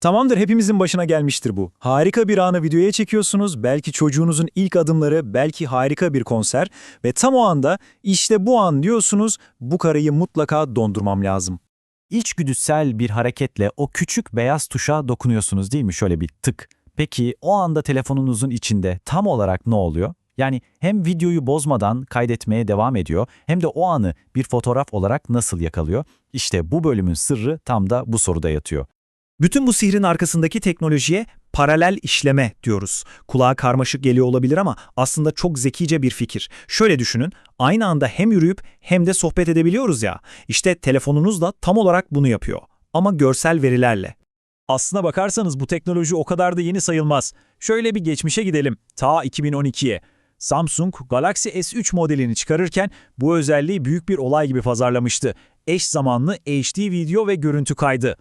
Tamamdır hepimizin başına gelmiştir bu. Harika bir anı videoya çekiyorsunuz, belki çocuğunuzun ilk adımları, belki harika bir konser ve tam o anda işte bu an diyorsunuz bu kareyi mutlaka dondurmam lazım. İçgüdüsel bir hareketle o küçük beyaz tuşa dokunuyorsunuz değil mi? Şöyle bir tık. Peki o anda telefonunuzun içinde tam olarak ne oluyor? Yani hem videoyu bozmadan kaydetmeye devam ediyor hem de o anı bir fotoğraf olarak nasıl yakalıyor? İşte bu bölümün sırrı tam da bu soruda yatıyor. Bütün bu sihrin arkasındaki teknolojiye paralel işleme diyoruz. Kulağa karmaşık geliyor olabilir ama aslında çok zekice bir fikir. Şöyle düşünün, aynı anda hem yürüyüp hem de sohbet edebiliyoruz ya. İşte telefonunuz da tam olarak bunu yapıyor. Ama görsel verilerle. Aslına bakarsanız bu teknoloji o kadar da yeni sayılmaz. Şöyle bir geçmişe gidelim, ta 2012'ye. Samsung Galaxy S3 modelini çıkarırken bu özelliği büyük bir olay gibi pazarlamıştı. Eş zamanlı HD video ve görüntü kaydı.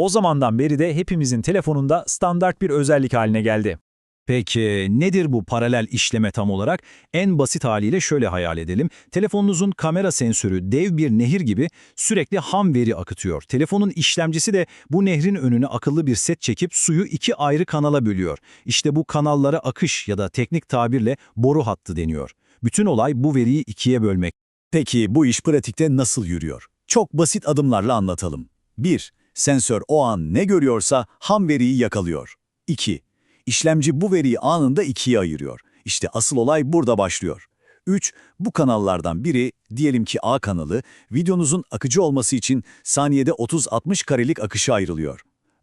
O zamandan beri de hepimizin telefonunda standart bir özellik haline geldi. Peki nedir bu paralel işleme tam olarak? En basit haliyle şöyle hayal edelim. Telefonunuzun kamera sensörü dev bir nehir gibi sürekli ham veri akıtıyor. Telefonun işlemcisi de bu nehrin önüne akıllı bir set çekip suyu iki ayrı kanala bölüyor. İşte bu kanallara akış ya da teknik tabirle boru hattı deniyor. Bütün olay bu veriyi ikiye bölmek. Peki bu iş pratikte nasıl yürüyor? Çok basit adımlarla anlatalım. 1. Sensör o an ne görüyorsa ham veriyi yakalıyor. 2. İşlemci bu veriyi anında ikiye ayırıyor. İşte asıl olay burada başlıyor. 3. Bu kanallardan biri, diyelim ki A kanalı, videonuzun akıcı olması için saniyede 30-60 karelik akışa ayrılıyor.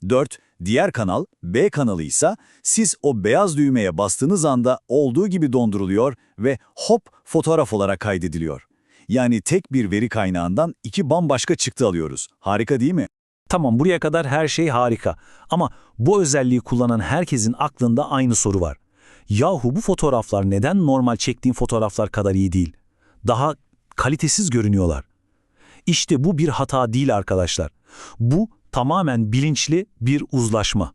4. Diğer kanal, B kanalı ise siz o beyaz düğmeye bastığınız anda olduğu gibi donduruluyor ve hop fotoğraf olarak kaydediliyor. Yani tek bir veri kaynağından iki bambaşka çıktı alıyoruz. Harika değil mi? Tamam buraya kadar her şey harika ama bu özelliği kullanan herkesin aklında aynı soru var. Yahu bu fotoğraflar neden normal çektiğim fotoğraflar kadar iyi değil? Daha kalitesiz görünüyorlar. İşte bu bir hata değil arkadaşlar. Bu tamamen bilinçli bir uzlaşma.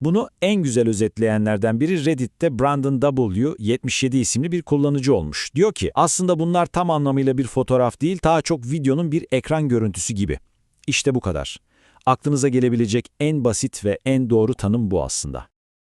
Bunu en güzel özetleyenlerden biri Reddit'te Brandon W. 77 isimli bir kullanıcı olmuş. Diyor ki aslında bunlar tam anlamıyla bir fotoğraf değil daha çok videonun bir ekran görüntüsü gibi. İşte bu kadar. Aklınıza gelebilecek en basit ve en doğru tanım bu aslında.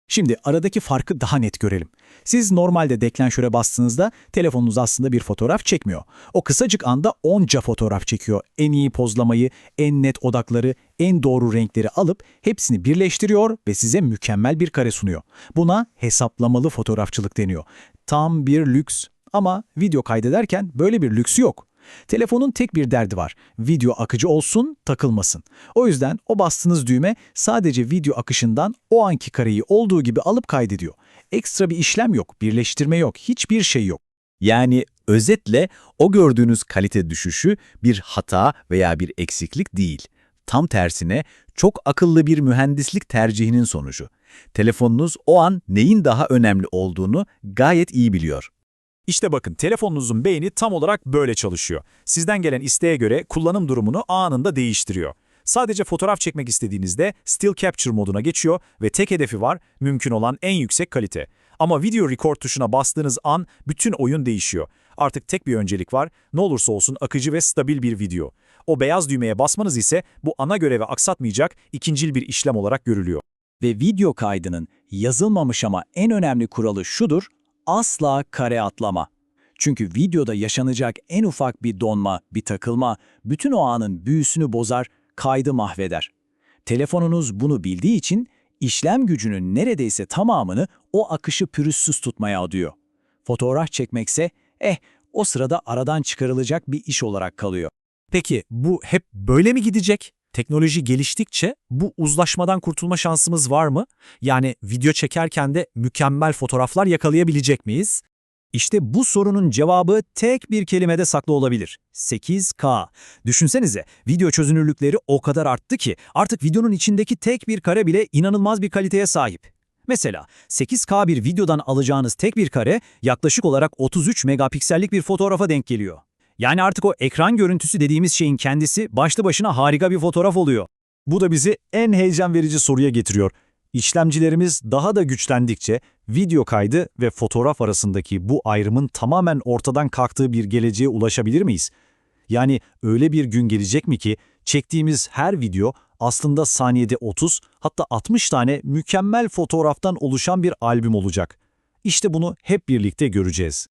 Şimdi aradaki farkı daha net görelim. Siz normalde deklanşöre bastığınızda telefonunuz aslında bir fotoğraf çekmiyor. O kısacık anda onca fotoğraf çekiyor. En iyi pozlamayı, en net odakları, en doğru renkleri alıp hepsini birleştiriyor ve size mükemmel bir kare sunuyor. Buna hesaplamalı fotoğrafçılık deniyor. Tam bir lüks ama video kaydederken böyle bir lüksü yok. Telefonun tek bir derdi var. Video akıcı olsun, takılmasın. O yüzden o bastığınız düğme sadece video akışından o anki kareyi olduğu gibi alıp kaydediyor. Ekstra bir işlem yok, birleştirme yok, hiçbir şey yok. Yani özetle o gördüğünüz kalite düşüşü bir hata veya bir eksiklik değil. Tam tersine çok akıllı bir mühendislik tercihinin sonucu. Telefonunuz o an neyin daha önemli olduğunu gayet iyi biliyor. İşte bakın telefonunuzun beyni tam olarak böyle çalışıyor. Sizden gelen isteğe göre kullanım durumunu anında değiştiriyor. Sadece fotoğraf çekmek istediğinizde Still Capture moduna geçiyor ve tek hedefi var mümkün olan en yüksek kalite. Ama Video Record tuşuna bastığınız an bütün oyun değişiyor. Artık tek bir öncelik var, ne olursa olsun akıcı ve stabil bir video. O beyaz düğmeye basmanız ise bu ana görevi aksatmayacak ikincil bir işlem olarak görülüyor. Ve video kaydının yazılmamış ama en önemli kuralı şudur, asla kare atlama. Çünkü videoda yaşanacak en ufak bir donma, bir takılma, bütün o anın büyüsünü bozar, kaydı mahveder. Telefonunuz bunu bildiği için işlem gücünün neredeyse tamamını o akışı pürüzsüz tutmaya adıyor. Fotoğraf çekmekse, eh o sırada aradan çıkarılacak bir iş olarak kalıyor. Peki bu hep böyle mi gidecek? Teknoloji geliştikçe bu uzlaşmadan kurtulma şansımız var mı? Yani video çekerken de mükemmel fotoğraflar yakalayabilecek miyiz? İşte bu sorunun cevabı tek bir kelimede saklı olabilir. 8K. Düşünsenize, video çözünürlükleri o kadar arttı ki artık videonun içindeki tek bir kare bile inanılmaz bir kaliteye sahip. Mesela 8K bir videodan alacağınız tek bir kare yaklaşık olarak 33 megapiksellik bir fotoğrafa denk geliyor. Yani artık o ekran görüntüsü dediğimiz şeyin kendisi başlı başına harika bir fotoğraf oluyor. Bu da bizi en heyecan verici soruya getiriyor. İşlemcilerimiz daha da güçlendikçe video kaydı ve fotoğraf arasındaki bu ayrımın tamamen ortadan kalktığı bir geleceğe ulaşabilir miyiz? Yani öyle bir gün gelecek mi ki çektiğimiz her video aslında saniyede 30 hatta 60 tane mükemmel fotoğraftan oluşan bir albüm olacak. İşte bunu hep birlikte göreceğiz.